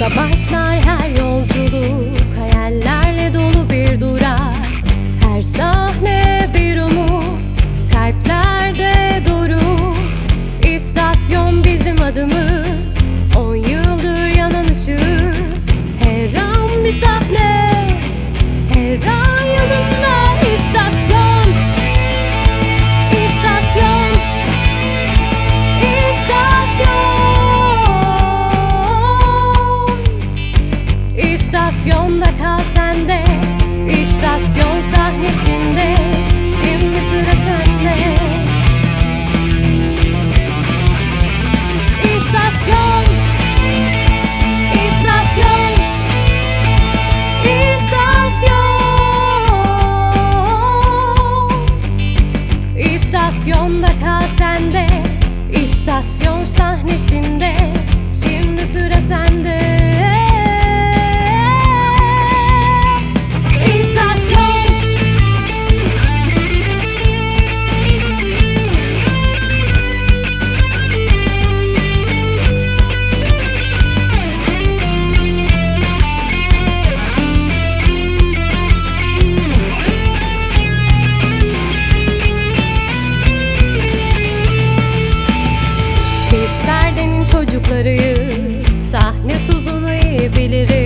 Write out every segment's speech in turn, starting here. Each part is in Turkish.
Burada başlar her yolculuk Hayallerle dolu bir durak. Her sahne bir umut Kalplerde doruk İstasyon bizim adımız İstasyonda kal sen de İstasyon sahnesinde. Şimdi sıra sende. İstasyon. İstasyon. İstasyon. İstasyonda kal İstasyon sahnesinde. Şimdi sıra sende çocuklarıyız. Sahne tuzunu iyi biliriz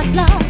God's love.